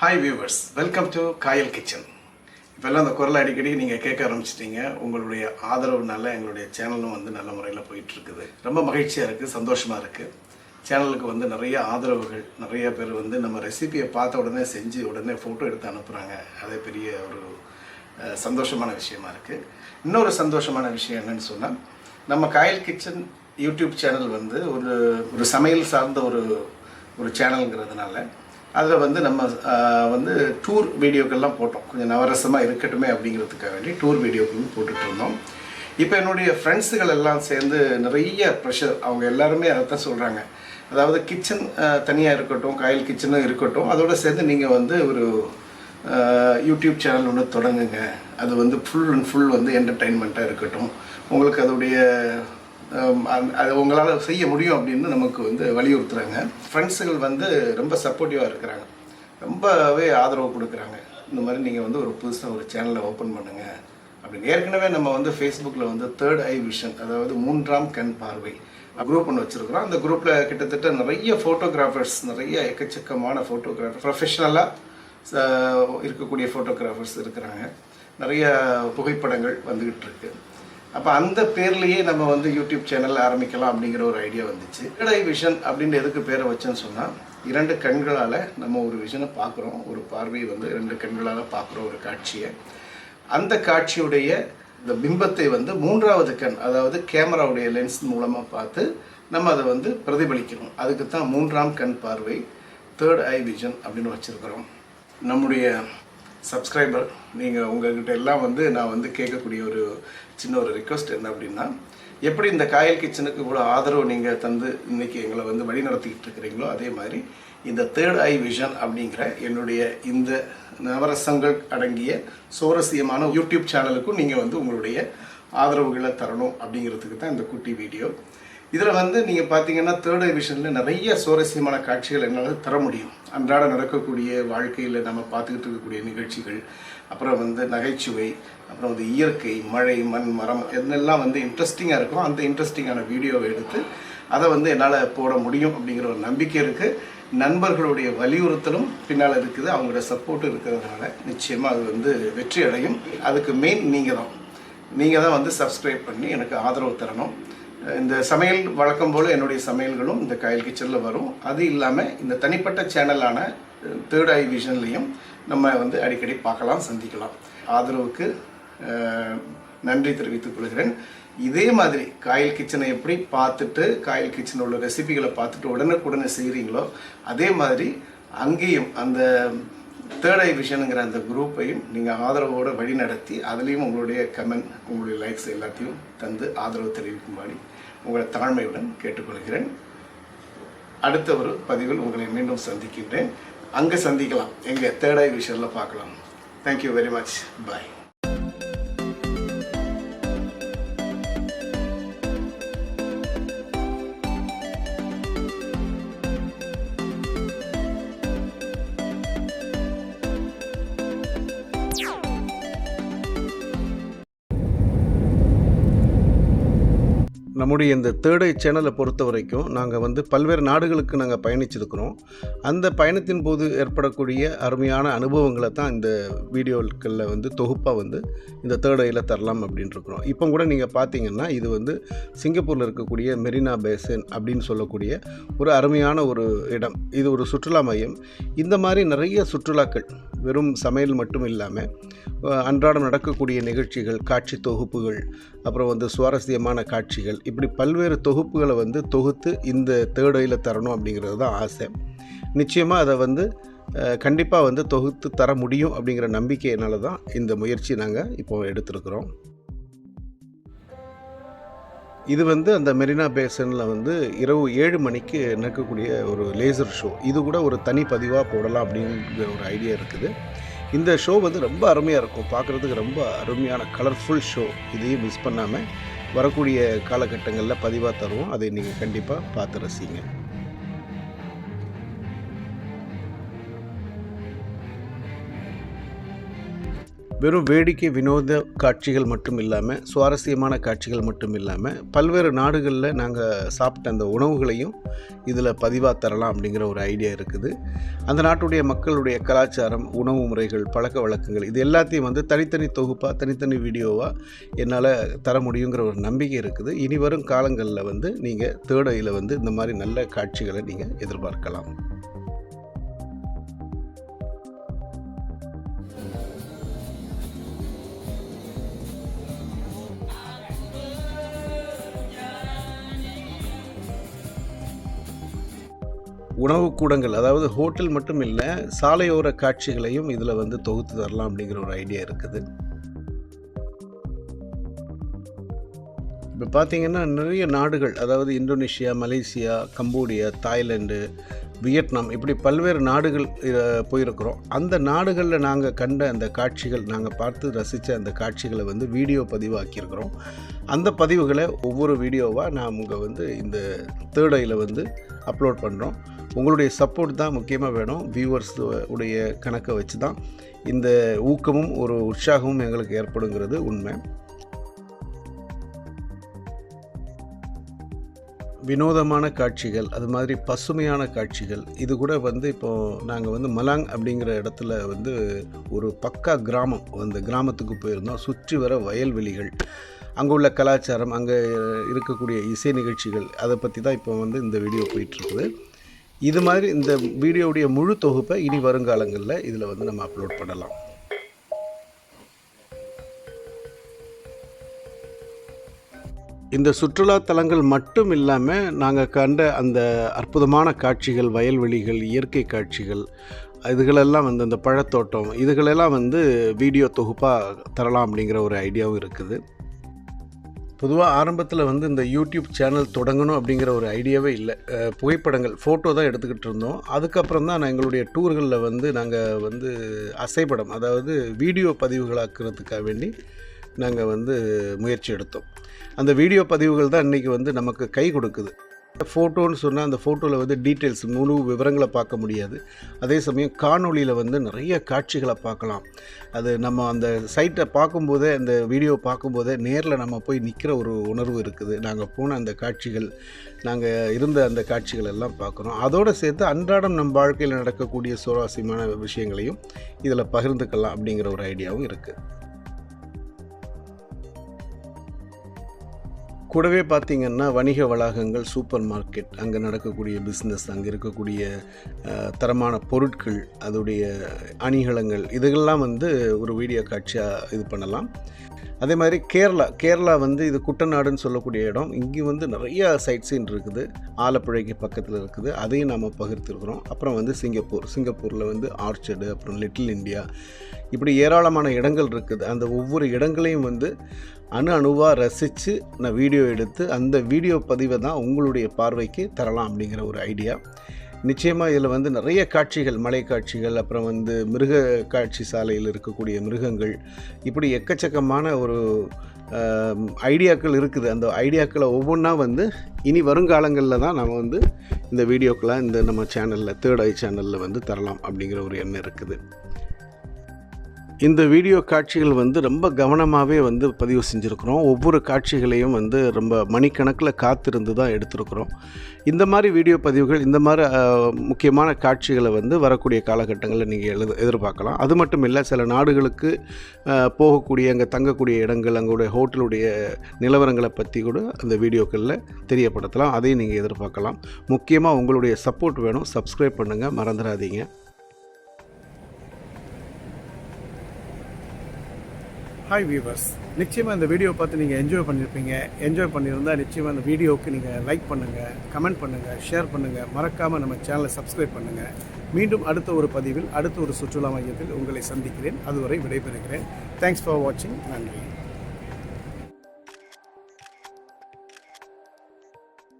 Hi viewers welcome to Kayal kitchen இப்போல்லாம் அந்த குரலை அடிக்கடி நீங்கள் கேட்க ஆரம்பிச்சிட்டீங்க. உங்களுடைய ஆதரவுனால எங்களுடைய சேனலும் வந்து நல்ல முறையில் போயிட்டுருக்குது. ரொம்ப மகிழ்ச்சியாக இருக்குது சந்தோஷமாக இருக்குது சேனலுக்கு வந்து நிறைய ஆதரவுகள் நிறைய பேர் வந்து நம்ம ரெசிபியை பார்த்த உடனே செஞ்சு உடனே ஃபோட்டோ எடுத்து அனுப்புகிறாங்க அதே பெரிய ஒரு சந்தோஷமான விஷயமா இருக்குது இன்னொரு சந்தோஷமான விஷயம் என்னன்னு சொன்னால் நம்ம காயல் கிச்சன் யூடியூப் சேனல் வந்து ஒரு ஒரு சமையல் சார்ந்த ஒரு ஒரு சேனலுங்கிறதுனால அதில் வந்து நம்ம வந்து டூர் வீடியோக்கள்லாம் போட்டோம். கொஞ்சம் நவரசமாக இருக்கட்டுமே அப்படிங்கிறதுக்காக வேண்டி டூர் வீடியோக்களும் போட்டுட்டு இருந்தோம். இப்போ என்னுடைய ஃப்ரெண்ட்ஸுகள் எல்லாம் சேர்ந்து நிறைய ப்ரெஷர் அவங்க எல்லாருமே அதை தான் சொல்கிறாங்க அதாவது கிச்சன் தனியாக இருக்கட்டும் காயல் கிச்சனும் இருக்கட்டும் அதோட சேர்ந்து நீங்கள் வந்து ஒரு யூடியூப் சேனல் ஒன்று தொடங்குங்க. அது வந்து ஃபுல் அண்ட் ஃபுல் வந்து என்டர்டெயின்மெண்ட்டாக இருக்கட்டும். உங்களுக்கு அதோடைய அது உங்களால் செய்ய முடியும் அப்படின்னு நமக்கு வந்து வலியுறுத்துகிறாங்க ஃப்ரெண்ட்ஸுகள் வந்து ரொம்ப சப்போர்ட்டிவாக இருக்கிறாங்க. ரொம்பவே ஆதரவு கொடுக்குறாங்க. இந்த மாதிரி நீங்கள் வந்து ஒரு புதுசாக ஒரு சேனலை ஓப்பன் பண்ணுங்கள் அப்படின்னு. ஏற்கனவே நம்ம வந்து ஃபேஸ்புக்கில் வந்து தேர்ட் ஐ விஷன் அதாவது மூன்றாம் கண் பார்வை குரூப் ஒன்று வச்சுருக்கிறோம். அந்த குரூப்பில் கிட்டத்தட்ட நிறைய ஃபோட்டோகிராஃபர்ஸ் நிறைய எக்கச்சக்கமான ஃபோட்டோகிராஃபர் ப்ரொஃபஷ்னலாக இருக்கக்கூடிய ஃபோட்டோகிராஃபர்ஸ் இருக்கிறாங்க. நிறைய புகைப்படங்கள் வந்துக்கிட்டு இருக்குது அப்போ அந்த பேர்லேயே நம்ம வந்து யூடியூப் சேனல் ஆரம்பிக்கலாம் அப்படிங்கிற ஒரு ஐடியா வந்துச்சு. கடை விஷன் அப்படின்னு எதுக்கு பேரை வச்சேன்னு சொன்னால் இரண்டு கண்களால் நம்ம ஒரு விஷனை பார்க்குறோம். ஒரு பார்வையை வந்து இரண்டு கண்களால் பார்க்குறோம் ஒரு காட்சியை. அந்த காட்சியுடைய இந்த பிம்பத்தை வந்து மூன்றாவது கண் அதாவது கேமராவுடைய லென்ஸ் மூலமாக பார்த்து நம்ம அதை வந்து பிரதிபலிக்கணும். அதுக்கு தான் மூன்றாம் கண் பார்வை தேர்ட் ஐ விஷன் அப்படின்னு வச்சுருக்கிறோம். நம்முடைய சப்ஸ்கிரைபர் நீங்கள் உங்கள்கிட்ட எல்லாம் வந்து நான் வந்து கேட்கக்கூடிய ஒரு சின்ன ஒரு ரிக்வஸ்ட் என்ன அப்படின்னா எப்படி இந்த காயல் கிச்சனுக்கு இவ்வளோ ஆதரவு நீங்கள் தந்து இன்னைக்கு எங்களை வந்து வழி நடத்திக்கிட்டு இருக்கிறீங்களோ அதே மாதிரி இந்த தேர்ட் ஐ விஷன் அப்படிங்கிற என்னுடைய இந்த நவரசங்கள் அடங்கிய சுவாரஸ்யமான யூடியூப் சேனலுக்கும் நீங்கள் வந்து உங்களுடைய ஆதரவுகளை தரணும் அப்படிங்கிறதுக்கு தான் இந்த குட்டி வீடியோ இதில் வந்து நீங்கள் பார்த்தீங்கன்னா தேர்ட் எவிஷனில் நிறைய சுவாரஸ்யமான காட்சிகள் என்னால் தர முடியும். அன்றாட நடக்கக்கூடிய வாழ்க்கையில் நம்ம பார்த்துக்கிட்டு இருக்கக்கூடிய நிகழ்ச்சிகள் அப்புறம் வந்து நகைச்சுவை அப்புறம் வந்து இயற்கை மழை மண் மரம் இதெல்லாம் வந்து இன்ட்ரெஸ்டிங்காக இருக்கும் அந்த இன்ட்ரெஸ்டிங்கான வீடியோவை எடுத்து அதை வந்து என்னால் போட முடியும் அப்படிங்கிற ஒரு நம்பிக்கை இருக்குது நண்பர்களுடைய வலியுறுத்தலும் பின்னால் இருக்குது. அவங்களோட சப்போர்ட்டும் இருக்கிறதுனால நிச்சயமாக அது வந்து வெற்றி அடையும் அதுக்கு மெயின் நீங்கள் தான் நீங்கள் தான் வந்து சப்ஸ்கிரைப் பண்ணி எனக்கு ஆதரவு தரணும். இந்த சமையல் வழக்கம் போல் என்னுடைய சமையல்களும் இந்த கயல் கிச்சனில் வரும். அது இல்லாமல் இந்த தனிப்பட்ட சேனலான தேர்ட் ஐ விஷன்லேயும் நம்ம வந்து அடிக்கடி பார்க்கலாம் சந்திக்கலாம். ஆதரவுக்கு நன்றி தெரிவித்துக் கொள்கிறேன். இதே மாதிரி காயல் கிச்சனை எப்படி பார்த்துட்டு காயல் கிச்சனில் உள்ள ரெசிபிகளை பார்த்துட்டு உடனுக்குடனே செய்கிறீங்களோ அதே மாதிரி அங்கேயும் அந்த தேர்ட் ஐ விஷனுங்கிற அந்த குரூப்பையும் நீங்கள் ஆதரவோடு வழி நடத்தி அதுலேயும் உங்களுடைய கமெண்ட் உங்களுடைய லைக்ஸ் எல்லாத்தையும் தந்து ஆதரவு தெரிவிக்கும்படி உங்களை தாழ்மையுடன் கேட்டுக்கொள்கிறேன். அடுத்த ஒரு பதிவில் உங்களை மீண்டும் சந்திக்கின்றேன். அங்கே சந்திக்கலாம். எங்கள் தேர்ட் ஐ விஷனில் பார்க்கலாம். தேங்க்யூ வெரி மச் பாய் நம்முடைய இந்த தேர்டை சேனலை பொறுத்த வரைக்கும் நாங்கள் வந்து பல்வேறு நாடுகளுக்கு நாங்கள் பயணிச்சிருக்கிறோம். அந்த பயணத்தின் போது ஏற்படக்கூடிய அருமையான அனுபவங்களை தான் இந்த வீடியோக்களில் வந்து தொகுப்பாக வந்து இந்த தேர்டையில் தரலாம் அப்படின்ட்டுருக்குறோம் இருக்கிறோம் இப்போ கூட நீங்கள் பார்த்தீங்கன்னா இது வந்து சிங்கப்பூரில் இருக்கக்கூடிய மெரினா பேசன் அப்படின்னு சொல்லக்கூடிய ஒரு அருமையான ஒரு இடம். இது ஒரு சுற்றுலா மையம். இந்த மாதிரி நிறைய சுற்றுலாக்கள் வெறும் சமையல் மட்டும் இல்லாமல் அன்றாடம் நடக்கக்கூடிய நிகழ்ச்சிகள் காட்சி தொகுப்புகள் அப்புறம் வந்து சுவாரஸ்யமான காட்சிகள். இப்படி பல்வேறு தொகுப்புகளை வந்து தொகுத்து இந்த தேர்டையில் தரணும் அப்படிங்கிறது தான் ஆசை. நிச்சயமாக அதை வந்து கண்டிப்பாக வந்து தொகுத்து தர முடியும் அப்படிங்கிற நம்பிக்கையினால தான் இந்த முயற்சி நாங்கள் இப்போ எடுத்திருக்கிறோம். இது வந்து அந்த மெரினா பேசனில் வந்து இரவு ஏழு மணிக்கு நடக்கக்கூடிய ஒரு லேசர் ஷோ. இது கூட ஒரு தனி பதிவாக போடலாம் அப்படிங்கிற ஒரு ஐடியா இருக்குது. இந்த ஷோ வந்து ரொம்ப அருமையாக இருக்கும். பார்க்குறதுக்கு ரொம்ப அருமையான கலர்ஃபுல் ஷோ இதையும் மிஸ் பண்ணாமல் வரக்கூடிய காலகட்டங்களில் பதிவாக தருவோம். அதை நீங்கள் கண்டிப்பாக பார்த்து ரசிங்க. வெறும் வேடிக்கை வினோத காட்சிகள் மட்டும் இல்லாமல் சுவாரஸ்யமான காட்சிகள் மட்டும் இல்லாமல் பல்வேறு நாடுகளில் நாங்கள் சாப்பிட்ட அந்த உணவுகளையும் இதில் பதிவாக தரலாம் அப்படிங்கிற ஒரு ஐடியா இருக்குது. அந்த நாட்டுடைய மக்களுடைய கலாச்சாரம் உணவு முறைகள் பழக்க வழக்கங்கள் இது எல்லாத்தையும் வந்து தனித்தனி தொகுப்பாக தனித்தனி வீடியோவாக என்னால் தர முடியுங்கிற ஒரு நம்பிக்கை இருக்குது. இனி வரும் காலங்களில் வந்து நீங்கள் தேர்டையில் வந்து இந்த மாதிரி நல்ல காட்சிகளை நீங்கள் எதிர்பார்க்கலாம். உணவு கூடங்கள் அதாவது ஹோட்டல் மட்டும் இல்லை சாலையோர காட்சிகளையும் இதில் வந்து தொகுத்து தரலாம் அப்படிங்கிற ஒரு ஐடியா இருக்குது. இப்போ பார்த்தீங்கன்னா நிறைய நாடுகள் அதாவது Indonesia Malaysia Cambodia Thailand Vietnam. இப்படி பல்வேறு நாடுகள் போயிருக்கிறோம். அந்த நாடுகளில் நாங்கள் கண்ட அந்த காட்சிகள் நாங்கள் பார்த்து ரசித்த அந்த காட்சிகளை வந்து வீடியோ பதிவாக்கியிருக்கிறோம். அந்த பதிவுகளை ஒவ்வொரு வீடியோவாக நாம் உங்கள் வந்து இந்த தேர்ட் ஐயில் வந்து அப்லோட் பண்ணுறோம் உங்களுடைய சப்போர்ட் தான் முக்கியமாக வேணும். வியூவர்ஸ் உடைய கணக்கை வச்சு தான் இந்த ஊக்கமும் ஒரு உற்சாகமும் எங்களுக்கு ஏற்படுங்கிறது உண்மை. வினோதமான காட்சிகள் அது மாதிரி பசுமையான காட்சிகள் இது கூட வந்து இப்போது நாங்கள் வந்து மலாங் அப்படிங்கிற இடத்துல வந்து ஒரு பக்கா கிராமம் அந்த கிராமத்துக்கு போயிருந்தோம். சுற்றி வர வயல்வெளிகள் அங்கே உள்ள கலாச்சாரம் அங்கே இருக்கக்கூடிய இசை நிகழ்ச்சிகள் அதை பற்றி தான் இப்போ வந்து இந்த வீடியோ போயிட்டுருக்குது. இது மாதிரி இந்த வீடியோவுடைய முழு தொகுப்பை இனி வருங்காலங்களில் இதில் வந்து நம்ம அப்லோட் பண்ணலாம். இந்த சுற்றுலா தலங்கள் மட்டும் இல்லாமல் நாங்கள் கண்ட அந்த அற்புதமான காட்சிகள் வயல்வெளிகள் இயற்கை காட்சிகள் இதுகளெல்லாம் வந்து இந்த பழத்தோட்டம் இதுகளெல்லாம் வந்து வீடியோ தொகுப்பாக தரலாம் அப்படிங்கிற ஒரு ஐடியாவும் இருக்குது. பொதுவாக ஆரம்பத்தில் வந்து இந்த யூடியூப் சேனல் தொடங்கணும் அப்படிங்கிற ஒரு ஐடியாவே இல்லை. புகைப்படங்கள் ஃபோட்டோ தான் எடுத்துக்கிட்டு இருந்தோம். அதுக்கப்புறம் தான் நான் எங்களுடைய டூர்களில் வந்து நாங்கள் வந்து அசைப்படம் அதாவது வீடியோ பதிவுகளாக்குறதுக்காக வேண்டி நாங்கள் வந்து முயற்சி எடுத்தோம். அந்த வீடியோ பதிவுகள் தான் இன்றைக்கி வந்து நமக்கு கை கொடுக்குது. ஃபோட்டோன்னு சொன்னால் அந்த ஃபோட்டோவில் வந்து டீட்டெயில்ஸ் முழு விவரங்களை பார்க்க முடியாது. அதே சமயம் காணொளியில் வந்து நிறைய காட்சிகளை பார்க்கலாம். அது நம்ம அந்த சைட்டை பார்க்கும்போதே அந்த வீடியோ பார்க்கும்போதே நேரில் நம்ம போய் நிற்கிற ஒரு உணர்வு இருக்குது. நாங்கள் போன அந்த காட்சிகள் நாங்கள் இருந்த அந்த காட்சிகள் எல்லாம் பார்க்குறோம். அதோடு சேர்த்து அன்றாடம் நம் வாழ்க்கையில் நடக்கக்கூடிய சுவாரஸ்யமான விஷயங்களையும் இதில் பகிர்ந்துக்கலாம் அப்படிங்கிற ஒரு ஐடியாவும் இருக்குது கூடவே பார்த்திங்கன்னா வணிக வளாகங்கள் சூப்பர் மார்க்கெட் அங்கே நடக்கக்கூடிய பிஸ்னஸ் அங்கே இருக்கக்கூடிய தரமான பொருட்கள் அதோடைய அணிகலங்கள் இதுகள்லாம் வந்து ஒரு வீடியோ காட்சியாக இது பண்ணலாம். அதே மாதிரி கேரளா கேரளா வந்து இது குட்டநாடுன்னு சொல்லக்கூடிய இடம். இங்கே வந்து நிறைய சைட் சீன் இருக்குது. ஆலப்புழைக்கு பக்கத்தில் இருக்குது. அதையும் நாம் பகிர்ந்துருக்கிறோம். அப்புறம் வந்து சிங்கப்பூர். சிங்கப்பூரில் வந்து ஆர்ச்சர்டு அப்புறம் லிட்டில் இந்தியா. இப்படி ஏராளமான இடங்கள் இருக்குது. அந்த ஒவ்வொரு இடங்களையும் வந்து அணு அணுவாக ரசித்து நான் வீடியோ எடுத்து அந்த வீடியோ பதிவை தான் உங்களுடைய பார்வைக்கு தரலாம் அப்படிங்கிற ஒரு ஐடியா நிச்சயமாக இதில் வந்து நிறைய காட்சிகள் மலை காட்சிகள் அப்புறம் வந்து மிருக காட்சி சாலையில் இருக்கக்கூடிய மிருகங்கள். இப்படி எக்கச்சக்கமான ஒரு ஐடியாக்கள் இருக்குது. அந்த ஐடியாக்களை ஒவ்வொன்றா வந்து இனி வருங்காலங்களில் தான் நம்ம வந்து இந்த வீடியோக்கெலாம் இந்த நம்ம சேனலில் தேர்ட் ஐ சேனலில் வந்து தரலாம் அப்படிங்கிற ஒரு எண்ணம் இருக்குது. இந்த வீடியோ காட்சிகள் வந்து ரொம்ப கவனமாகவே வந்து பதிவு செஞ்சுருக்குறோம். ஒவ்வொரு காட்சிகளையும் வந்து ரொம்ப மணிக்கணக்கில் காத்திருந்து தான் எடுத்திருக்கிறோம். இந்த மாதிரி வீடியோ பதிவுகள் இந்த மாதிரி முக்கியமான காட்சிகளை வந்து வரக்கூடிய காலகட்டங்களில் நீங்கள் எழுத எதிர்பார்க்கலாம். அது மட்டும் இல்லை சில நாடுகளுக்கு போகக்கூடிய அங்கே தங்கக்கூடிய இடங்கள் அங்களுடைய ஹோட்டலுடைய நிலவரங்களை பற்றி கூட அந்த வீடியோக்களில் தெரியப்படுத்தலாம். அதையும் நீங்கள் எதிர்பார்க்கலாம். முக்கியமாக உங்களுடைய சப்போர்ட் வேணும். சப்ஸ்கிரைப் பண்ணுங்கள் மறந்துடாதீங்க. ஹாய் வியூவர்ஸ் நிச்சயமாக இந்த வீடியோ பார்த்து நீங்கள் என்ஜாய் பண்ணியிருப்பீங்க என்ஜாய் பண்ணியிருந்தால் நிச்சயமாக இந்த வீடியோவுக்கு நீங்கள் லைக் பண்ணுங்கள் கமெண்ட் பண்ணுங்கள் ஷேர் பண்ணுங்கள் மறக்காமல் நம்ம சேனலை சப்ஸ்கிரைப் பண்ணுங்கள் மீண்டும் அடுத்த ஒரு பதிவில் அடுத்த ஒரு சுற்றுலா மையத்தில் உங்களை சந்திக்கிறேன். அதுவரை விடைபெறுகிறேன். தேங்க்ஸ் ஃபார் வாட்சிங் நன்றி.